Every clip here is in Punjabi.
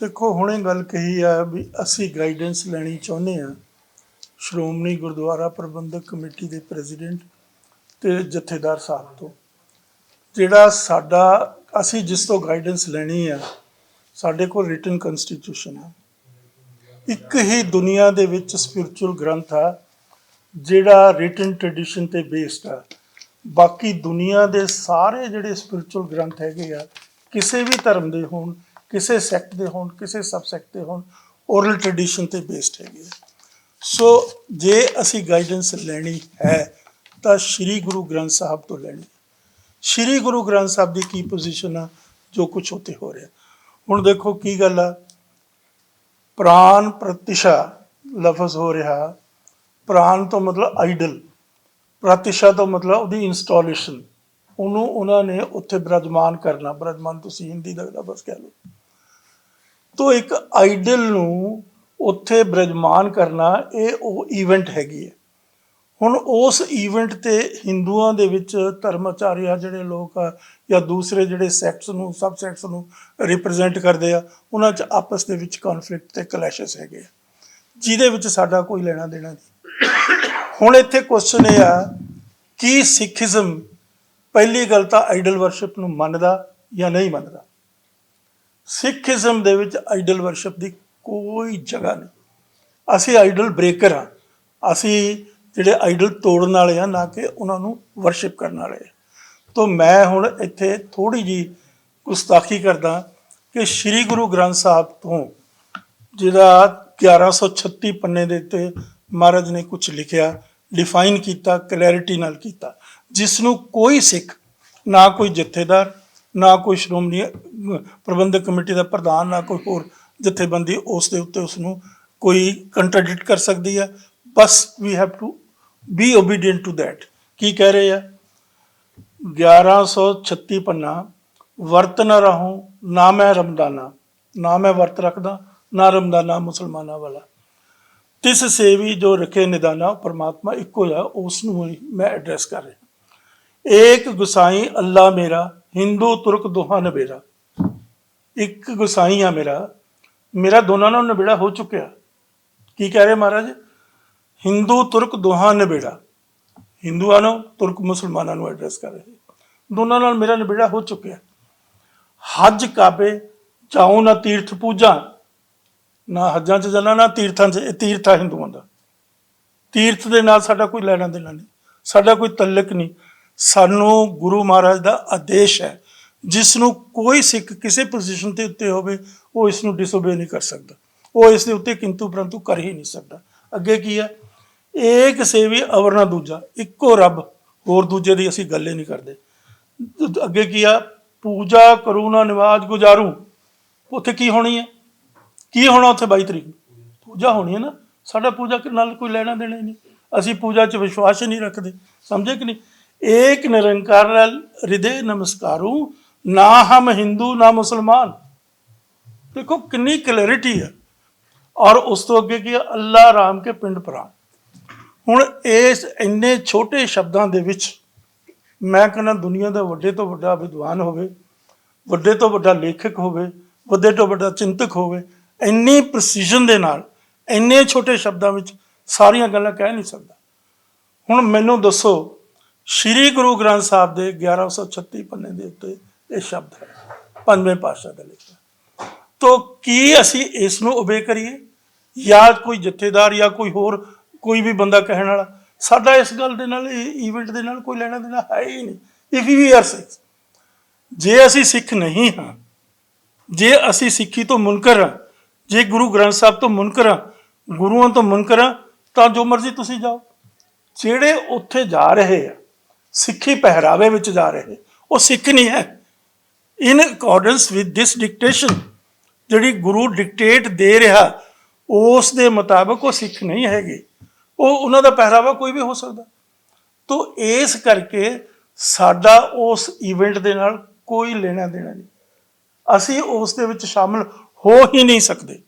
ਦੇਖੋ, ਹੁਣੇ ਗੱਲ ਕਹੀ ਆ ਵੀ ਅਸੀਂ ਗਾਈਡੈਂਸ ਲੈਣੀ ਚਾਹੁੰਦੇ ਆ ਸ਼੍ਰੋਮਣੀ ਗੁਰਦੁਆਰਾ ਪ੍ਰਬੰਧਕ ਕਮੇਟੀ ਦੇ ਪ੍ਰੈਜ਼ੀਡੈਂਟ ਤੇ ਜਥੇਦਾਰ ਸਾਹਿਬ ਤੋਂ। ਜਿਹੜਾ ਸਾਡਾ, ਅਸੀਂ ਜਿਸ ਤੋਂ ਗਾਈਡੈਂਸ ਲੈਣੀ ਆ, ਸਾਡੇ ਕੋਲ ਰਿਟਨ ਕਨਸਟੀਟਿਊਸ਼ਨ ਆ। ਇੱਕ ਹੀ ਦੁਨੀਆ ਦੇ ਵਿੱਚ ਸਪਿਰਚੁਅਲ ਗ੍ਰੰਥ ਆ, ਜਿਹੜਾ ਰਿਟਨ ਟ੍ਰੈਡੀਸ਼ਨ ਤੇ ਬੇਸਡ ਆ। ਬਾਕੀ ਦੁਨੀਆ ਦੇ ਸਾਰੇ ਜਿਹੜੇ ਸਪਿਰਚੁਅਲ ਗ੍ਰੰਥ ਹੈਗੇ ਆ, ਕਿਸੇ ਵੀ ਧਰਮ ਦੇ ਹੋਣ ਕਿਸੇ ਸੈਕਟ ਦੇ ਹੋਣ, ਕਿਸੇ ਸਬ ਸੈਕਟ ਦੇ ਹੋਣ ਓਰਲ ਟ੍ਰੈਡੀਸ਼ਨ ਤੇ ਬੇਸਡ ਹੈਗੇ ਆ ਸੋ ਜੇ ਅਸੀਂ ਗਾਈਡੈਂਸ ਲੈਣੀ ਹੈ, ਤਾਂ ਸ੍ਰੀ ਗੁਰੂ ਗ੍ਰੰਥ ਸਾਹਿਬ ਤੋਂ ਲੈਣੀ ਸ੍ਰੀ ਗੁਰੂ ਗ੍ਰੰਥ ਸਾਹਿਬ ਦੀ ਕੀ ਪੋਜੀਸ਼ਨ ਆ? ਜੋ ਕੁਝ ਉੱਤੇ ਹੋ ਰਿਹਾ। ਹੁਣ ਦੇਖੋ ਕੀ ਗੱਲ ਆ। ਪ੍ਰਾਨ ਪ੍ਰਤਿਸ਼ਾ ਲਫ਼ਜ਼ ਹੋ ਰਿਹਾ। ਪ੍ਰਾਨ ਤੋਂ ਮਤਲਬ ਆਈਡਲ ਪ੍ਰਤਿਸ਼ਾ ਤੋਂ ਮਤਲਬ ਉਹਦੀ ਇੰਸਟਾਲੇਸ਼ਨ ਉਹਨੂੰ ਉਹਨਾਂ ਨੇ ਉੱਥੇ ਬਿਰਾਜਮਾਨ ਕਰਨਾ। ਬਿਰਾਜਮਾਨ ਤੁਸੀਂ ਹਿੰਦੀ ਦਾ ਲਫ਼ਜ਼ ਕਹਿ ਲਓ। ਤੋਂ ਇੱਕ ਆਈਡਲ ਨੂੰ ਉੱਥੇ ਬ੍ਰਜਮਾਨ ਕਰਨਾ ਇਹ ਉਹ ਈਵੈਂਟ ਹੈਗੀ ਹੈ। ਹੁਣ ਉਸ ਈਵੈਂਟ ਤੇ ਹਿੰਦੂਆਂ ਦੇ ਵਿੱਚ ਧਰਮਾਚਾਰੀਆ ਜਿਹੜੇ ਲੋਕ ਆ ਜਾਂ ਦੂਸਰੇ ਜਿਹੜੇ ਸੈਕਟਸ ਨੂੰ ਸਬ ਸੈਕਟਸ ਨੂੰ ਰਿਪਰੈਜ਼ੈਂਟ ਕਰਦੇ ਆ, ਉਹਨਾਂ 'ਚ ਆਪਸ ਦੇ ਵਿੱਚ ਕਨਫਲਿਕਟ ਤੇ ਕਲੈਸ਼ਸ ਹੈਗੇ ਆ। ਜਿਹਦੇ ਵਿੱਚ ਸਾਡਾ ਕੋਈ ਲੈਣਾ ਦੇਣਾ ਨਹੀਂ। ਹੁਣ ਇੱਥੇ ਕੁਐਸਚਨ ਇਹ ਆ, ਕਿ ਸਿੱਖੀਜ਼ਮ ਪਹਿਲੀ ਗੱਲ ਤਾਂ ਆਈਡਲ ਵਰਸ਼ਿਪ ਨੂੰ ਮੰਨਦਾ ਜਾਂ ਨਹੀਂ ਮੰਨਦਾ? ਸਿੱਖੀਜ਼ਮ ਦੇ ਵਿੱਚ ਆਈਡਲ ਵਰਸ਼ਿਪ ਦੀ ਕੋਈ ਜਗ੍ਹਾ ਨਹੀਂ। ਅਸੀਂ ਆਈਡਲ ਬ੍ਰੇਕਰ ਆ ਅਸੀਂ ਜਿਹੜੇ ਆਈਡਲ ਤੋੜਨ ਵਾਲੇ ਆ, ਨਾ ਕਿ ਉਹਨਾਂ ਨੂੰ ਵਰਸ਼ਿਪ ਕਰਨ ਵਾਲੇ ਆ। ਤੋਂ ਮੈਂ ਹੁਣ ਇੱਥੇ ਥੋੜੀ ਜੀ ਗੁਸਤਾਖੀ ਕਰਦਾ ਕਿ ਸ੍ਰੀ ਗੁਰੂ ਗ੍ਰੰਥ ਸਾਹਿਬ ਤੋਂ ਜਿਹੜਾ 1136 ਪੰਨੇ ਦੇ ਉੱਤੇ ਮਹਾਰਾਜ ਨੇ ਕੁਝ ਲਿਖਿਆ, ਡਿਫਾਈਨ ਕੀਤਾ, ਕਲੈਰਿਟੀ ਨਾਲ ਕੀਤਾ, ਜਿਸ ਨੂੰ ਕੋਈ ਸਿੱਖ, ਨਾ ਕੋਈ ਜਥੇਦਾਰ ਨਾ ਕੋਈ ਸ਼੍ਰੋਮਣੀ ਪ੍ਰਬੰਧਕ ਕਮੇਟੀ ਦਾ ਪ੍ਰਧਾਨ, ਨਾ ਕੋਈ ਹੋਰ ਜਥੇਬੰਦੀ ਉਸ ਦੇ ਉੱਤੇ ਉਸ ਨੂੰ ਕੋਈ ਕੰਟਰਡਿਕਟ ਕਰ ਸਕਦੀ ਹੈ। ਬਸ we have to be obedient to that ਕੀ ਕਹਿ ਰਹੇ ਆ? 1136 ਪੰਨਾ, ਵਰਤ ਨਾ ਰਹੂੰ, ਨਾ ਮੈਂ ਰਮਦਾਨਾ। ਨਾ ਮੈਂ ਵਰਤ ਰੱਖਦਾ, ਨਾ ਰਮਦਾਨਾ ਮੁਸਲਮਾਨਾਂ ਵਾਲਾ। ਤਿਸ ਸੇਵੀ ਜੋ ਰਖੇ ਨਿਦਾਨਾ, ਪਰਮਾਤਮਾ ਇੱਕੋ ਹੀ ਆ, ਉਸ ਨੂੰ ਹੀ ਮੈਂ ਐਡਰੈਸ ਕਰ ਰਿਹਾ। ਏਕ ਗੁਸਾਈ ਅੱਲਾ ਮੇਰਾ ਹਿੰਦੂ, ਤੁਰਕ ਦੋਹਾਂ ਨਬੇੜਾ। ਇੱਕ ਗੁਸਾਈ ਆ ਮੇਰਾ। ਮੇਰਾ ਦੋਨਾਂ ਨਾਲ ਨਬੇੜਾ ਹੋ ਚੁੱਕਿਆ। ਕੀ ਕਹਿ ਰਹੇ ਮਹਾਰਾਜ? ਹਿੰਦੂ, ਤੁਰਕ ਦੋਹਾਂ ਨਬੇੜਾ। ਹਿੰਦੂਆਂ ਨੂੰ, ਤੁਰਕ ਮੁਸਲਮਾਨਾਂ ਨੂੰ ਐਡਰੈਸ ਕਰ ਰਹੇ। ਦੋਨਾਂ ਨਾਲ ਮੇਰਾ ਨਿਬੇੜਾ ਹੋ ਚੁੱਕਿਆ। ਹੱਜ ਕਾਬੇ ਜਾਉ ਨਾ ਤੀਰਥ ਪੂਜਾ। ਨਾ ਹੱਜਾਂ 'ਚ ਜਾਣਾ, ਨਾ ਤੀਰਥਾਂ 'ਚ, ਇਹ ਤੀਰਥ ਆ ਹਿੰਦੂਆਂ ਦਾ। ਤੀਰਥ ਦੇ ਨਾਲ ਸਾਡਾ ਕੋਈ ਲੈਣਾ ਦੇਣਾ ਨਹੀਂ। ਸਾਡਾ ਕੋਈ ਤਲਕ ਨਹੀਂ। ਸਾਨੂੰ ਗੁਰੂ ਮਹਾਰਾਜ ਦਾ ਆਦੇਸ਼ ਹੈ। ਜਿਸ ਨੂੰ ਕੋਈ ਸਿੱਖ ਕਿਸੇ ਪੋਜੀਸ਼ਨ ਤੇ ਉੱਤੇ ਹੋਵੇ, ਉਹ ਇਸ ਨੂੰ ਡਿਸਓਬੇ ਨਹੀਂ ਕਰ ਸਕਦਾ। ਉਹ ਇਸ ਦੇ ਉੱਤੇ ਕਿੰਤੂ ਪਰੰਤੂ ਕਰ ਹੀ ਨਹੀਂ ਸਕਦਾ। ਅੱਗੇ ਕੀ ਹੈ? ਏਕ ਸੇਵੀ ਅਵਰ ਨਾ ਦੂਜਾ, ਇੱਕੋ ਰੱਬ, ਹੋਰ ਦੂਜੇ ਦੀ ਅਸੀਂ ਗੱਲ ਹੀ ਨਹੀਂ ਕਰਦੇ। ਅੱਗੇ ਕੀ ਆ? ਪੂਜਾ ਕਰੂ ਨਾ ਨਿਵਾਜ ਗੁਜ਼ਾਰੂ। ਉੱਥੇ ਕੀ ਹੋਣੀ ਹੈ? ਕੀ ਹੋਣਾ ਉੱਥੇ 22 ਤਰੀਕ ਨੂੰ? ਪੂਜਾ ਹੋਣੀ ਹੈ ਨਾ। ਸਾਡਾ ਪੂਜਾ ਨਾਲ ਕੋਈ ਲੈਣਾ ਦੇਣਾ ਹੀ ਨਹੀਂ। ਅਸੀਂ ਪੂਜਾ 'ਚ ਵਿਸ਼ਵਾਸ ਹੀ ਨਹੀਂ ਰੱਖਦੇ। ਸਮਝੇ ਕਿ ਨਹੀਂ? ਏਕ ਨਿਰੰਕਾਰ ਹਿਰਦੇ ਨਮਸਕਾਰੂ, ਨਾ ਹਮ ਹਿੰਦੂ, ਨਾ ਮੁਸਲਮਾਨ। ਦੇਖੋ, ਕਿੰਨੀ ਕਲੈਰਿਟੀ ਹੈ ਔਰ ਉਸ ਤੋਂ ਅੱਗੇ ਕੀ ਹੈ ਅੱਲਾ ਰਾਮ ਕੇ ਪਿੰਡ ਪ੍ਰਾਨ ਹੁਣ ਇਸ ਇੰਨੇ ਛੋਟੇ ਸ਼ਬਦਾਂ ਦੇ ਵਿੱਚ ਮੈਂ ਕਹਿੰਦਾ ਦੁਨੀਆ ਦਾ ਵੱਡੇ ਤੋਂ ਵੱਡਾ ਵਿਦਵਾਨ ਹੋਵੇ, ਵੱਡੇ ਤੋਂ ਵੱਡਾ ਲੇਖਕ ਹੋਵੇ, ਵੱਡੇ ਤੋਂ ਵੱਡਾ ਚਿੰਤਕ ਹੋਵੇ, ਇੰਨੀ ਪ੍ਰੈਸੀਜਨ ਦੇ ਨਾਲ, ਇੰਨੇ ਛੋਟੇ ਸ਼ਬਦਾਂ ਵਿੱਚ ਸਾਰੀਆਂ ਗੱਲਾਂ ਕਹਿ ਨਹੀਂ ਸਕਦਾ। ਹੁਣ ਮੈਨੂੰ ਦੱਸੋ ਸ੍ਰੀ ਗੁਰੂ ਗ੍ਰੰਥ ਸਾਹਿਬ ਦੇ 1136 ਪੰਨੇ ਦੇ ਉੱਤੇ ਇਹ ਸ਼ਬਦ ਹੈ, ਪੰਜਵੇਂ ਪਾਤਸ਼ਾਹ ਦਾ ਲਿਖਿਆ ਤੋ ਕੀ ਅਸੀਂ ਇਸ ਨੂੰ ਉਬੇ ਕਰੀਏ? ਜਾਂ ਕੋਈ ਜਥੇਦਾਰ ਜਾਂ ਕੋਈ ਹੋਰ, ਕੋਈ ਵੀ ਬੰਦਾ ਕਹਿਣ ਵਾਲਾ, ਸਾਡਾ ਇਸ ਗੱਲ ਦੇ ਨਾਲ ਇਵੈਂਟ ਦੇ ਨਾਲ ਕੋਈ ਲੈਣਾ ਦੇਣਾ ਹੈ ਹੀ ਨਹੀਂ। ਇਫ ਵੀ ਆਰ ਸਿੱਖ ਜੇ ਅਸੀਂ ਸਿੱਖ ਨਹੀਂ ਹਾਂ, ਜੇ ਅਸੀਂ ਸਿੱਖੀ ਤੋਂ ਮੁਨਕਰ ਹਾਂ, ਜੇ ਗੁਰੂ ਗ੍ਰੰਥ ਸਾਹਿਬ ਤੋਂ ਮੁਨਕਰ ਹਾਂ, ਗੁਰੂਆਂ ਤੋਂ ਮੁਨਕਰ ਹਾਂ, ਤਾਂ ਜੋ ਮਰਜ਼ੀ ਤੁਸੀਂ ਜਾਓ। ਜਿਹੜੇ ਉੱਥੇ ਜਾ ਰਹੇ ਆ ਸਿੱਖੀ ਪਹਿਰਾਵੇ ਵਿੱਚ ਜਾ ਰਹੇ। ਉਹ ਸਿੱਖ ਨਹੀਂ ਹੈ। In accordance with this dictation ਜਿਹੜੀ ਗੁਰੂ ਡਿਕਟੇਟ ਦੇ ਰਿਹਾ, ਉਸ ਦੇ ਮੁਤਾਬਕ ਉਹ ਸਿੱਖ ਨਹੀਂ ਹੈਗੇ। ਉਹ, ਉਹਨਾਂ ਦਾ ਪਹਿਰਾਵਾ ਕੋਈ ਵੀ ਹੋ ਸਕਦਾ। ਤੋ ਇਸ ਕਰਕੇ ਸਾਡਾ ਉਸ ਇਵੈਂਟ ਦੇ ਨਾਲ ਕੋਈ ਲੈਣਾ ਦੇਣਾ ਨਹੀਂ। ਅਸੀਂ ਉਸ ਦੇ ਵਿੱਚ ਸ਼ਾਮਲ ਹੋ ਹੀ ਨਹੀਂ ਸਕਦੇ।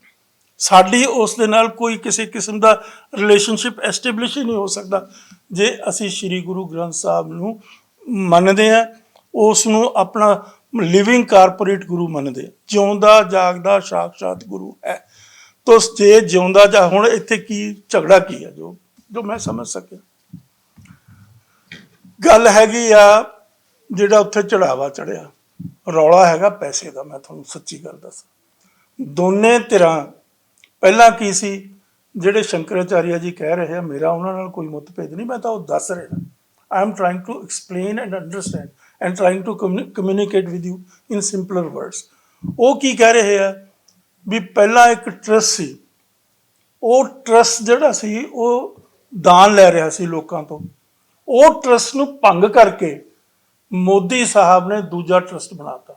ਸਾਡੀ ਉਸ ਦੇ ਨਾਲ ਕੋਈ ਕਿਸੇ ਕਿਸਮ ਦਾ ਰਿਲੇਸ਼ਨਸ਼ਿਪ ਐਸਟੈਬਲਿਸ਼ ਹੀ ਨਹੀਂ ਹੋ ਸਕਦਾ। ਜੇ ਅਸੀਂ ਸ੍ਰੀ ਗੁਰੂ ਗ੍ਰੰਥ ਸਾਹਿਬ ਨੂੰ ਮੰਨਦੇ ਆ ਉਸ ਨੂੰ ਆਪਣਾ ਲਿਵਿੰਗ ਕਾਰਪੋਰੇਟ ਗੁਰੂ ਮੰਨਦੇ ਜਿਉਂਦਾ, ਜਾਗਦਾ ਸਾਖਸ਼ਾਤ ਗੁਰੂ ਹੈ। ਤੋ ਜੇ ਜਿਉਂਦਾ, ਜਾ ਹੁਣ ਇੱਥੇ ਕੀ ਝਗੜਾ ਕੀ ਹੈ ਜੋ ਜੋ ਮੈਂ ਸਮਝ ਸਕਿਆ। ਗੱਲ ਹੈਗੀ ਆ ਜਿਹੜਾ ਉੱਥੇ ਚੜਾਵਾ ਚੜਿਆ। ਰੌਲਾ ਹੈਗਾ ਪੈਸੇ ਦਾ, ਮੈਂ ਤੁਹਾਨੂੰ ਸੱਚੀ ਗੱਲ ਦੱਸਾਂ। ਦੋਨੇ ਧਿਰਾਂ ਪਹਿਲਾਂ ਕੀ ਸੀ? ਜਿਹੜੇ ਸ਼ੰਕਰਾਚਾਰਿਆ ਜੀ ਕਹਿ ਰਹੇ ਆ, ਮੇਰਾ ਉਹਨਾਂ ਨਾਲ ਕੋਈ ਮੁੱਤਭੇਦ ਨਹੀਂ, ਮੈਂ ਤਾਂ ਉਹ ਦੱਸ ਰਿਹਾ। I am trying to explain and understand and trying to communicate with you in simpler words ਉਹ ਕੀ ਕਹਿ ਰਹੇ ਆ? ਵੀ ਪਹਿਲਾਂ ਇੱਕ ਟਰਸਟ ਸੀ। ਉਹ ਟਰਸਟ ਜਿਹੜਾ ਸੀ, ਉਹ ਦਾਨ ਲੈ ਰਿਹਾ ਸੀ ਲੋਕਾਂ ਤੋਂ। ਉਹ ਟਰਸਟ ਨੂੰ ਭੰਗ ਕਰਕੇ ਮੋਦੀ ਸਾਹਿਬ ਨੇ ਦੂਜਾ ਟਰਸਟ ਬਣਾਤਾ।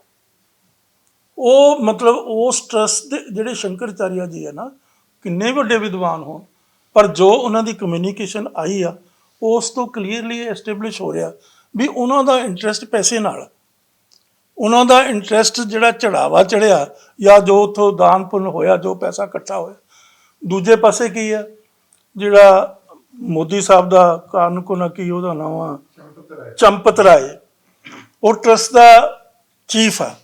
ਉਹ ਮਤਲਬ ਉਸ ਟਰਸਟ ਦੇ ਜਿਹੜੇ ਸ਼ੰਕਰਚਾਰਿਆ ਜੀ ਹੈ ਨਾ ਕਿੰਨੇ ਵੱਡੇ ਵਿਦਵਾਨ ਹੋਣ। ਪਰ ਜੋ ਉਹਨਾਂ ਦੀ ਕਮਿਊਨੀਕੇਸ਼ਨ ਆਈ ਆ ਉਸ ਤੋਂ ਕਲੀਅਰਲੀ ਐਸਟੈਬਲਿਸ਼ ਹੋ ਰਿਹਾ ਵੀ ਉਹਨਾਂ ਦਾ ਇੰਟਰਸਟ ਪੈਸੇ ਨਾਲ। ਉਹਨਾਂ ਦਾ ਇੰਟਰਸਟ ਜਿਹੜਾ ਚੜਾਵਾ ਚੜਿਆ ਜਾਂ ਜੋ ਉਥੋਂ ਦਾਨ ਪੁੰਨ ਹੋਇਆ ਜੋ ਪੈਸਾ ਇਕੱਠਾ ਹੋਇਆ। ਦੂਜੇ ਪਾਸੇ ਕੀ ਆ ਜਿਹੜਾ ਮੋਦੀ ਸਾਹਿਬ ਦਾ ਕਾਰਨ ਕੋ ਨਾ ਕੀ ਉਹਦਾ ਨਾਮ ਆ? ਚੰਪਤ ਰਾਏ। ਉਹ ਟਰਸਟ ਦਾ ਚੀਫ ਆ।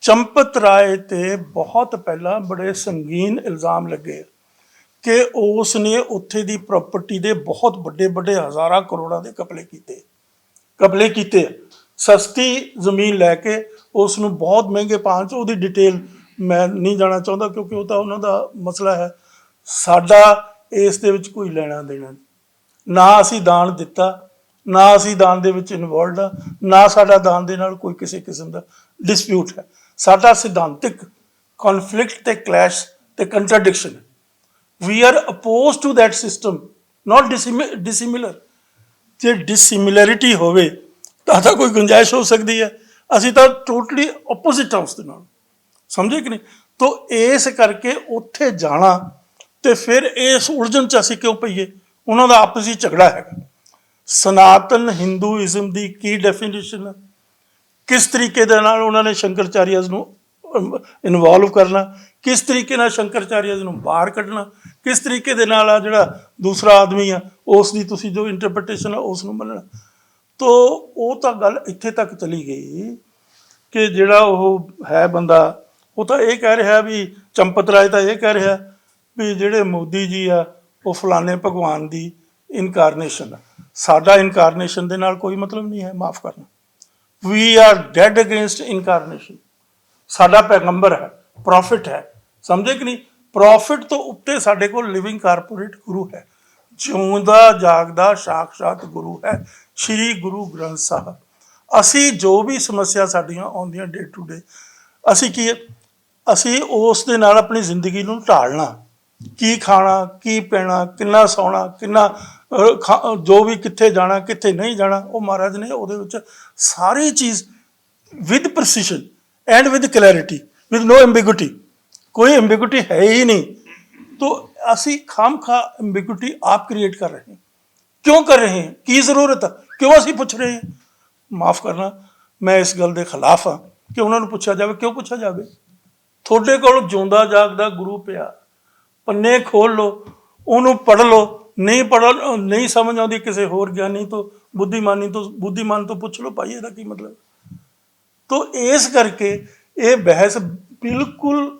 ਚੰਪਤ ਰਾਏ ਤੇ ਬਹੁਤ ਪਹਿਲਾਂ ਬੜੇ ਸੰਗੀਨ ਇਲਜ਼ਾਮ ਲੱਗੇ ਕਿ ਉਸ ਨੇ ਉੱਥੇ ਦੀ ਪ੍ਰਾਪਰਟੀ ਦੇ ਬਹੁਤ ਵੱਡੇ ਵੱਡੇ ਹਜ਼ਾਰਾਂ ਕਰੋੜਾਂ ਦੇ ਕਪਲੇ ਕੀਤੇ। ਕਪਲੇ ਕੀਤੇ। ਆ। ਸਸਤੀ ਜ਼ਮੀਨ ਲੈ ਕੇ ਉਸ ਨੂੰ ਬਹੁਤ ਮਹਿੰਗੇ ਭਾਅ 'ਚ ਉਹਦੀ ਡਿਟੇਲ ਮੈਂ ਨਹੀਂ ਜਾਣਾ ਚਾਹੁੰਦਾ ਕਿਉਂਕਿ ਉਹ ਤਾਂ ਉਹਨਾਂ ਦਾ ਮਸਲਾ ਹੈ। ਸਾਡਾ ਇਸ ਦੇ ਵਿੱਚ ਕੋਈ ਲੈਣਾ ਦੇਣਾ ਨਹੀਂ। ਨਾ ਅਸੀਂ ਦਾਨ ਦਿੱਤਾ, ਨਾ ਅਸੀਂ ਦਾਨ ਦੇ ਵਿੱਚ ਇਨਵੋਲਡ ਆ, ਨਾ ਸਾਡਾ ਦਾਨ ਦੇ ਨਾਲ ਕੋਈ ਕਿਸੇ ਕਿਸਮ ਦਾ ਡਿਸਪਿਊਟ ਹੈ। ਸਾਡਾ ਸਿਧਾਂਤਿਕ ਕਨਫਲਿਕਟ ਤੇ ਕਲੈਸ਼ ਤੇ contradiction we are are to to system system, not dissimi- ਜੇ ਡਿਸਿਮਿਲੈਰਿਟੀ ਹੋਵੇ, ਤਾਂ ਤਾਂ ਕੋਈ ਗੁੰਜਾਇਸ਼ ਹੋ ਸਕਦੀ ਹੈ। ਅਸੀਂ ਤਾਂ ਟੋਟਲੀ ਆਪੋਜ਼ਿਟ ਹਾਂ ਉਸ ਦੇ ਨਾਲ। ਸਮਝੇ ਕਿ ਨਹੀਂ? ਤੋ ਇਸ ਕਰਕੇ ਉੱਥੇ ਜਾਣਾ ਤੇ ਫਿਰ ਇਸ ਉਲਝਣ ਚ ਅਸੀਂ ਕਿਉਂ ਪਈਏ? ਉਹਨਾਂ ਦਾ ਆਪਸੀ ਝਗੜਾ ਹੈਗਾ। ਸਨਾਤਨ ਹਿੰਦੂਇਜ਼ਮ ਦੀ ਕੀ ਡੈਫੀਨੇਸ਼ਨ ਹੈ? ਕਿਸ ਤਰੀਕੇ ਦੇ ਨਾਲ ਉਹਨਾਂ ਨੇ ਸ਼ੰਕਰਚਾਰੀਆਜ਼ ਨੂੰ ਇਨਵੋਲਵ ਕਰਨਾ, ਕਿਸ ਤਰੀਕੇ ਨਾਲ ਸ਼ੰਕਰਚਾਰੀਆਜ਼ ਨੂੰ ਬਾਹਰ ਕੱਢਣਾ, ਕਿਸ ਤਰੀਕੇ ਦੇ ਨਾਲ ਆ ਜਿਹੜਾ ਦੂਸਰਾ ਆਦਮੀ ਆ ਉਸ ਦੀ ਤੁਸੀਂ ਜੋ ਇੰਟਰਪ੍ਰੀਟੇਸ਼ਨ ਆ ਉਸ ਨੂੰ ਮੰਨਣਾ। ਤੋ ਉਹ ਤਾਂ ਗੱਲ ਇੱਥੇ ਤੱਕ ਚਲੀ ਗਈ ਕਿ ਜਿਹੜਾ ਉਹ ਹੈ ਬੰਦਾ, ਉਹ ਤਾਂ ਇਹ ਕਹਿ ਰਿਹਾ ਵੀ ਚੰਪਤ ਰਾਏ ਤਾਂ ਇਹ ਕਹਿ ਰਿਹਾ ਵੀ ਜਿਹੜੇ ਮੋਦੀ ਜੀ ਆ, ਉਹ ਫਲਾਣੇ ਭਗਵਾਨ ਦੀ ਇਨਕਾਰਨੇਸ਼ਨ ਆ। ਸਾਡਾ ਇਨਕਾਰਨੇਸ਼ਨ ਦੇ ਨਾਲ ਕੋਈ ਮਤਲਬ ਨਹੀਂ ਹੈ, ਮਾਫ ਕਰਨਾ। We are dead against incarnation ਸਾਡਾ ਪੈਗੰਬਰ ਹੈ ਪ੍ਰੋਫਿਟ ਹੈ। ਸਮਝੇ ਕਿ ਨਹੀਂ? ਪ੍ਰੋਫਿਟ ਤੋਂ ਉੱਤੇ ਸਾਡੇ ਕੋਲ ਲਿਵਿੰਗ ਕਾਰਪੋਰੇਟ ਗੁਰੂ ਹੈ। ਜਿਉਂਦਾ, ਜਾਗਦਾ, ਸਾਖਸ਼ਾਤ ਗੁਰੂ ਹੈ। ਸ੍ਰੀ ਗੁਰੂ ਗ੍ਰੰਥ ਸਾਹਿਬ। ਅਸੀਂ ਜੋ ਵੀ ਸਮੱਸਿਆ ਸਾਡੀਆਂ ਆਉਂਦੀਆਂ ਡੇ ਟੂ ਡੇ ਅਸੀਂ ਕੀ ਅਸੀਂ ਉਸ ਦੇ ਨਾਲ ਆਪਣੀ ਜ਼ਿੰਦਗੀ ਨੂੰ ਢਾਲਣਾ। ਕੀ ਖਾਣਾ, ਕੀ ਪੈਣਾ, ਕਿੰਨਾ ਸੌਣਾ, ਕਿੰਨਾ ਖਾ- ਜੋ ਵੀ ਕਿੱਥੇ ਜਾਣਾ, ਕਿੱਥੇ ਨਹੀਂ ਜਾਣਾ, ਉਹ ਮਹਾਰਾਜ ਨੇ ਉਹਦੇ ਵਿੱਚ ਸਾਰੀ ਚੀਜ਼ with precision and with clarity with no ambiguity ਕੋਈ ਐambiguity ਹੈ ਹੀ ਨਹੀਂ। तो ਅਸੀਂ ਖਾਮਖਾ ਐambiguity ਆਪ ਕ੍ਰੀਏਟ ਕਰ ਰਹੇ ਹਾਂ। ਕਿਉਂ ਕਰ ਰਹੇ ਹਾਂ? ਕੀ ਜ਼ਰੂਰਤ ਹੈ ਕਿਉਂ ਅਸੀਂ ਪੁੱਛ ਰਹੇ ਹਾਂ? ਮਾਫ ਕਰਨਾ, ਮੈਂ ਇਸ ਗੱਲ ਦੇ ਖਿਲਾਫ ਹਾਂ ਕਿ ਉਹਨਾਂ ਨੂੰ ਪੁੱਛਿਆ ਜਾਵੇ, ਕਿਉਂ ਪੁੱਛਿਆ ਜਾਵੇ? ਤੁਹਾਡੇ ਕੋਲ ਜਿਉਂਦਾ ਜਾਗਦਾ ਗੁਰੂ ਪਿਆ। ਪੰਨੇ ਖੋਲ ਲੋ ਉਹਨੂੰ ਪੜ੍ਹ ਲੋ ਨਹੀਂ ਪੜ੍ਹ, ਨਹੀਂ ਸਮਝ ਆਉਂਦੀ ਕਿਸੇ ਹੋਰ ਗਿਆਨੀ ਤੋਂ, ਬੁੱਧੀਮਾਨੀ ਤੋਂ, ਬੁੱਧੀਮਾਨ ਤੋਂ ਪੁੱਛ ਲਓ, ਭਾਈ ਇਹਦਾ ਕੀ ਮਤਲਬ? ਤੋ ਇਸ ਕਰਕੇ ਇਹ ਬਹਿਸ ਬਿਲਕੁਲ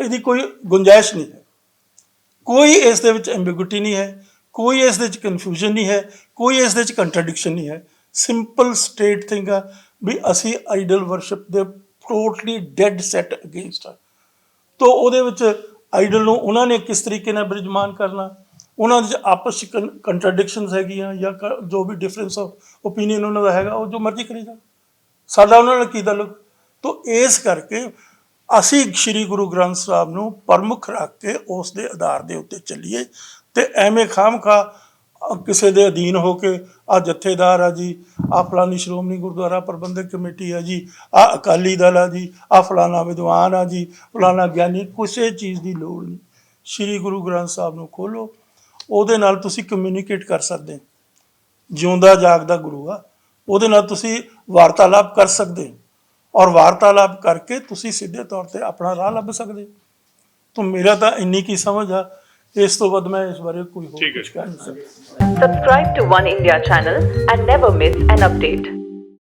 ਇਹਦੀ ਕੋਈ ਗੁੰਜਾਇਸ਼ ਨਹੀਂ ਹੈ। ਕੋਈ ਇਸ ਦੇ ਵਿੱਚ ਐਂਬੀਗੁਇਟੀ ਨਹੀਂ ਹੈ, ਕੋਈ ਇਸ ਦੇ ਵਿੱਚ ਕਨਫਿਊਜ਼ਨ ਨਹੀਂ ਹੈ, ਕੋਈ ਇਸ ਦੇ ਵਿੱਚ ਕੰਟਰਡਿਕਸ਼ਨ ਨਹੀਂ ਹੈ। ਸਿੰਪਲ ਸਟੇਟ ਥਿੰਗ ਆ ਵੀ ਅਸੀਂ ਆਈਡਲ ਵਰਸ਼ਿਪ ਦੇ ਟੋਟਲੀ ਡੈਡ ਸੈਟ ਅਗੇਂਸਟ ਆ। ਤੋ ਉਹਦੇ ਵਿੱਚ ਆਈਡਲ ਨੂੰ ਉਹਨਾਂ ਨੇ ਕਿਸ ਤਰੀਕੇ ਨਾਲ ਬ੍ਰਿਜਮਾਨ ਕਰਨਾ ਉਹਨਾਂ ਦੇ ਆਪਸ ਵਿੱਚ ਕੰਟਰਡਿਕਸ਼ਨਸ ਹੈਗੀਆਂ ਜਾਂ ਜੋ ਵੀ ਡਿਫਰੈਂਸ ਆਫ ਓਪੀਨੀਅਨ ਉਹਨਾਂ ਦਾ ਹੈਗਾ ਉਹ ਜੋ ਮਰਜ਼ੀ ਕਰੀ ਜਾ ਸਾਡਾ ਉਹਨਾਂ ਨਾਲ ਕੀ ਤਾਲੁਕ? ਤੋ ਇਸ ਕਰਕੇ ਅਸੀਂ ਸ੍ਰੀ ਗੁਰੂ ਗ੍ਰੰਥ ਸਾਹਿਬ ਨੂੰ ਪ੍ਰਮੁੱਖ ਰੱਖ ਕੇ ਉਸ ਦੇ ਆਧਾਰ ਦੇ ਉੱਤੇ ਚੱਲੀਏ ਤੇ ਐਵੇਂ ਖਾਮਖਾ ਅ, ਕਿਸੇ ਦੇ ਅਧੀਨ ਹੋ ਕੇ ਆ ਜਥੇਦਾਰ ਆ ਜੀ ਆ ਫਲਾਨੀ ਸ਼੍ਰੋਮਣੀ ਗੁਰਦੁਆਰਾ ਪ੍ਰਬੰਧਕ ਕਮੇਟੀ ਆ ਜੀ ਆ ਅਕਾਲੀ ਦਲ ਆ ਜੀ ਆ ਫਲਾਨਾ ਵਿਦਵਾਨ ਆ ਜੀ, ਫਲਾਨਾ ਗਿਆਨੀ, ਕਿਸੇ ਚੀਜ਼ ਦੀ ਲੋੜ ਨਹੀਂ। ਸ੍ਰੀ ਗੁਰੂ ਗ੍ਰੰਥ ਸਾਹਿਬ ਨੂੰ ਖੋਲੋ ਉਹਦੇ ਨਾਲ ਤੁਸੀਂ ਕਮਿਊਨੀਕੇਟ ਕਰ ਸਕਦੇ ਜਿਉਂਦਾ ਜਾਗਦਾ ਗੁਰੂ ਆ, ਉਹਦੇ ਨਾਲ ਤੁਸੀਂ ਵਾਰਤਾਲਾਪ ਕਰ ਸਕਦੇ ਔਰ ਵਾਰਤਾਲਾਪ ਕਰਕੇ ਤੁਸੀਂ ਸਿੱਧੇ ਤੌਰ ਤੇ ਆਪਣਾ ਰਾਹ ਲੱਭ ਸਕਦੇ ਹੋ। ਮੇਰਾ ਤਾਂ ਇੰਨੀ ਕੀ ਸਮਝ ਆ ਇਸ ਤੋਂ ਵੱਧ ਮੈਂ ਇਸ ਬਾਰੇ ਕੋਈ ਹੋਰ ਠੀਕ ਹੈ। ਕੁਝ ਕਹਿ ਨਹੀਂ ਸਕਦਾ Subscribe to One India channel and never miss an update.